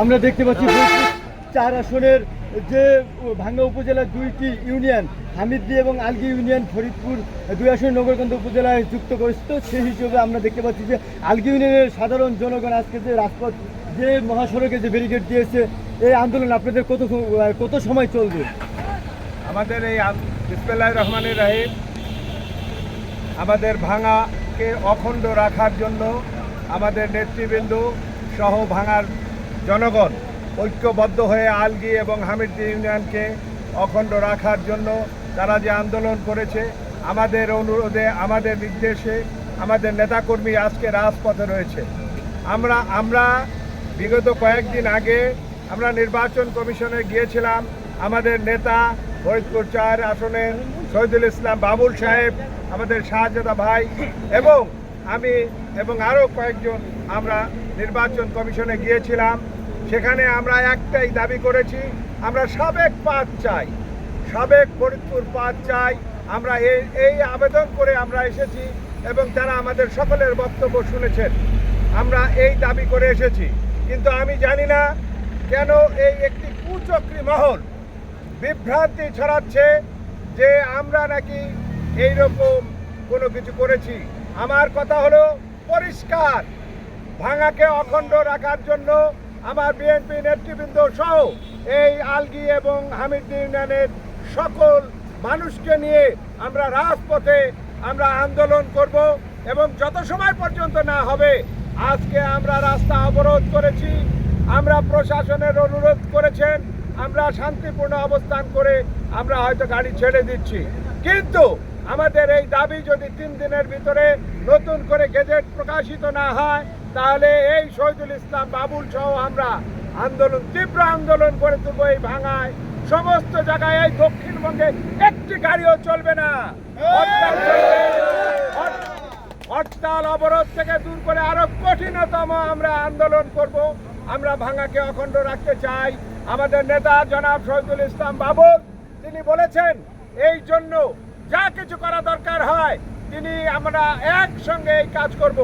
আমরা দেখতে পাচ্ছি চার আসনের যে ভাঙ্গা উপজেলার দুইটি ইউনিয়ন হামিদদি এবং আলগি ইউনিয়ন, ফরিদপুর দুই আসন নগরকান্ত উপজেলায় যুক্ত করেছে সেই হিসেবে আমরা দেখতে পাচ্ছি যে আলগি ইউনিয়নের সাধারণ জনগণ আজকে যে রাজপথ, যে মহাসড়কে যে ব্যারিকেড দিয়েছে, এই আন্দোলন আপনাদের কত কত সময় চলবে? আমাদের এই ইসমাইল রহমানের রাহিম, আমাদের ভাঙাকে অখণ্ড রাখার জন্য আমাদের নেতৃবৃন্দ সহ ভাঙার জনগণ ঐক্যবদ্ধ হয়ে আলগি এবং হামিদদি ইউনিয়নকে অখণ্ড রাখার জন্য তারা যে আন্দোলন করেছে, আমাদের অনুরোধে, আমাদের নির্দেশে আমাদের নেতাকর্মী আজকে রাজপথে রয়েছে। আমরা আমরা বিগত কয়েকদিন আগে আমরা নির্বাচন কমিশনে গিয়েছিলাম, আমাদের নেতা ফরিদপুর চার আসনের শহীদুল ইসলাম বাবুল সাহেব, আমাদের শাহজাদা ভাই এবং আমি এবং আরও কয়েকজন আমরা নির্বাচন কমিশনে গিয়েছিলাম। সেখানে আমরা একটাই দাবি করেছি, আমরা সাবেক পাঁচ চাই, সাবেক ফরিদপুর পাঁচ চাই, আমরা এই এই আবেদন করে আমরা এসেছি এবং তারা আমাদের সকলের বক্তব্য শুনেছেন। আমরা এই দাবি করে এসেছি। কিন্তু আমি জানি না কেন এই একটি কুচক্রী মহল বিভ্রান্তি ছড়াচ্ছে যে আমরা নাকি এই রকম কোনো কিছু করেছি। আমার কথা হলো পরিষ্কার, ভাঙাকে অখণ্ড রাখার জন্য আমার বিএনপি নেতৃবৃন্দ সহ এই আলগি এবং হামিদ ইউনিয়নের সকল মানুষকে নিয়ে আমরা রাজপথে আমরা আন্দোলন করব এবং যত সময় পর্যন্ত না হবে, আজকে আমরা রাস্তা অবরোধ করেছি, আমরা প্রশাসনের অনুরোধ করেছেন, আমরা শান্তিপূর্ণ অবস্থান করে আমরা হয়তো গাড়ি ছেড়ে দিচ্ছি। কিন্তু আমাদের এই দাবি যদি তিন দিনের ভিতরে নতুন করে গেজেট প্রকাশিত না হয় তাহলে এই শহীদুল ইসলাম বাবুল সহ আমরা আন্দোলন, তীব্র আন্দোলন করে তুলবো এই ভাঙায়। সমস্ত জায়গায় এই দক্ষিণবঙ্গে একটি গাড়িও চলবে না। হরতাল অবরোধ থেকে দূর করে আরও কঠিনতম আমরা আন্দোলন করব। আমরা ভাঙাকে অখণ্ড রাখতে চাই। আমাদের নেতা জনাব শহীদুল ইসলাম বাবুল, তিনি বলেছেন, এই জন্য যা কিছু করা দরকার হয় তিনি আমরা একসঙ্গে এই কাজ করব।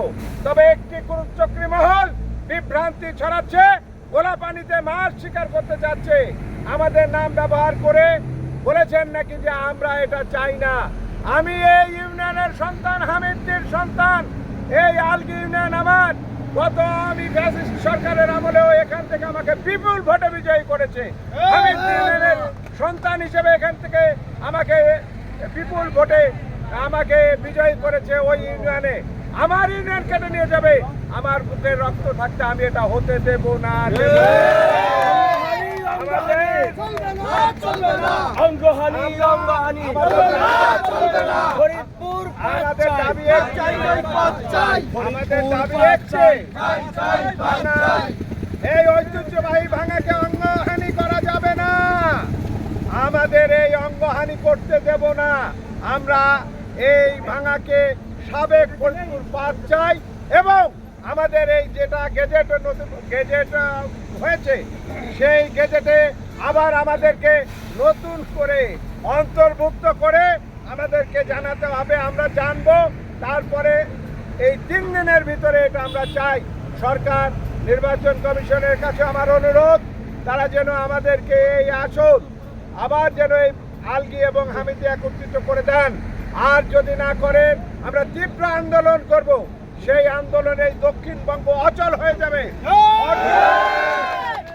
তবে একটি কুরুচক্রী মহল বিভ্রান্তি ছড়াচ্ছে গোলা পানিতে মাছ শিকার করতে যাচ্ছে। আমাদের নাম ব্যবহার করে বলেছেন নাকি যে আমরা এটা চাই না। আমি এই ইউনিয়নের সন্তান হামিদদের সন্তান। এই আলগি ইউনিয়ন আমার। গত আমি ফ্যাসিস্ট সরকারের আমলেও এখান থেকে আমাকে বিপুল ভোটে বিজয়ী করেছে। সন্তান হিসেবে এখান থেকে আমাকে বিপুল ভোটে আমাকে বিজয়ী করেছে ওই ইউনিয়নে। আমার ইউনিয়ন কেটে নিয়ে যাবে। আমার বুকের রক্ত থাকতে আমি এটা হতে দেব না আমাদের দাবি আমাদের দাবি এই ঐতিহ্যবাহী ভাঙাকে অঙ্গহানি করা যাবে না। আমাদের এই অঙ্গহানি করতে দেব না। আমরা এই ভাঙাকে সাবেক ফরিদপুর পার্ক চাই এবং আমাদের এই যেটা গেজেট নতুন গেজেট হয়েছে, সেই গেজেটে আবার আমাদেরকে নতুন করে অন্তর্ভুক্ত করে আমাদেরকে জানাতে হবে। আমরা জানব, তারপরে এই তিন দিনের ভিতরে এটা আমরা চাই। সরকার, নির্বাচন কমিশনের কাছে আমার অনুরোধ, তারা যেন আমাদেরকে এই আসন আবার যেন এই আলগি এবং হামিদি একত্রিত করে দেন। আর যদি না করেন আমরা তীব্র আন্দোলন করব। সেই আন্দোলনে দক্ষিণবঙ্গ অচল হয়ে যাবে।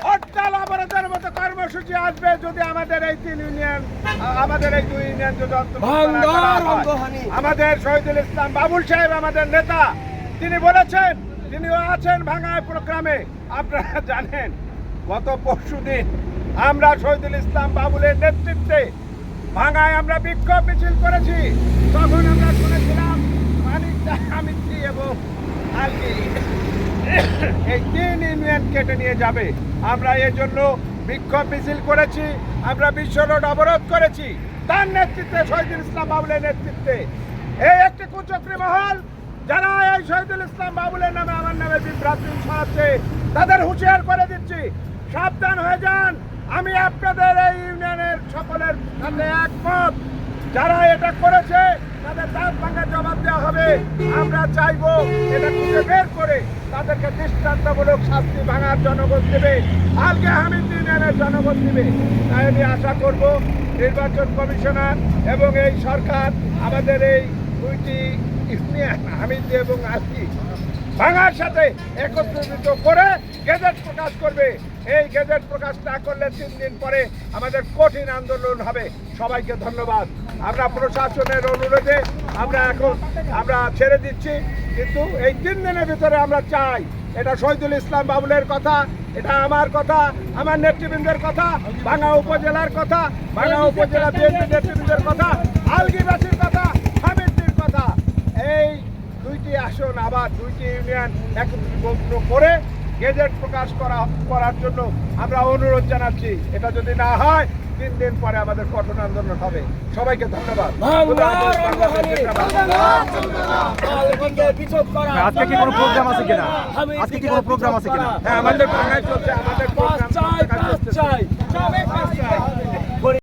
হরতাল অবরোধের মতো কর্মসূচি আসবে যদি আমাদের এই তিন ইউনিয়ন আমাদের এই দুই ইউনিয়ন যদি। আমাদের শহীদুল ইসলাম বাবুল সাহেব আমাদের নেতা তিনি বলেছেন তিনিও আছেন ভাঙায় প্রোগ্রামে। আপনারা জানেন গত পরশু দিন আমরা শহীদুল ইসলাম বাবুলের নেতৃত্বে ভাঙায় আমরা বিক্ষোভ মিছিল করেছি। তখন আমরা শুনেছিলাম মানিক আমিত্রি এবং আলগি এই তিন ইউনিয়ন কেটে নিয়ে যাবে। আমরা এর জন্য বিক্ষোভ মিছিল করেছি, আমরা বিশ্ব রোড অবরোধ করেছি। তার নেতৃত্বে শহীদুল ইসলাম বাবুলের নেতৃত্বে। এই একটি কুচক্রী মহল, যারা এই শহীদুল ইসলাম বাবুলের নামে আমার নামে বিভ্রান্তি ছড়াচ্ছে তাদের হুঁশিয়ার করে দিচ্ছি। সাবধান হয়ে যান আমি আপনাদের এই ইউনিয়নের সকলের সাথে একমত। যারা এটা করেছে, তাদের দাঁত ভাঙা জবাব দেওয়া হবে। আমরা চাইব এটা খুঁজে বের করে তাদেরকে দৃষ্টান্তমূলক শাস্তি ভাঙার জনগণ দেবে। আজকে হামিদ ইউনিয়নের জনগণ দেবে। তাই আমি আশা করব নির্বাচন কমিশনার এবং এই সরকার আমাদের এই দুইটি হামিদ এবং আজকি ভাঙার সাথে একত্রিত করে গেজেট প্রকাশ করবে। এই গেজেট প্রকাশ না করলে তিন দিন পরে আমাদের কঠিন আন্দোলন হবে। সবাইকে ধন্যবাদ। আমরা প্রশাসনের অনুরোধে আমরা এখন, আমরা ছেড়ে দিচ্ছি। কিন্তু এই তিন দিনের ভিতরে আমরা চাই, এটা শহীদুল ইসলাম বাবুলের কথা, এটা আমার কথা, আমার নেতৃবৃন্দের কথা ভাঙা উপজেলার কথা ভাঙা উপজেলা বিএনপি নেতৃবৃন্দের কথা, আলগিবাসীর কথা হামিদটির কথা। এই দুইটি আসন আবার দুইটি ইউনিয়ন একত্রীভূত করে গেজেট প্রকাশ করা করার জন্য আমরা অনুরোধ জানাচ্ছি। এটা যদি না হয় তিন দিন পরে আমাদের কঠোর আন্দোলন হবে। সবাইকে ধন্যবাদ। হ্যাঁ, আমাদের চলছে আমাদের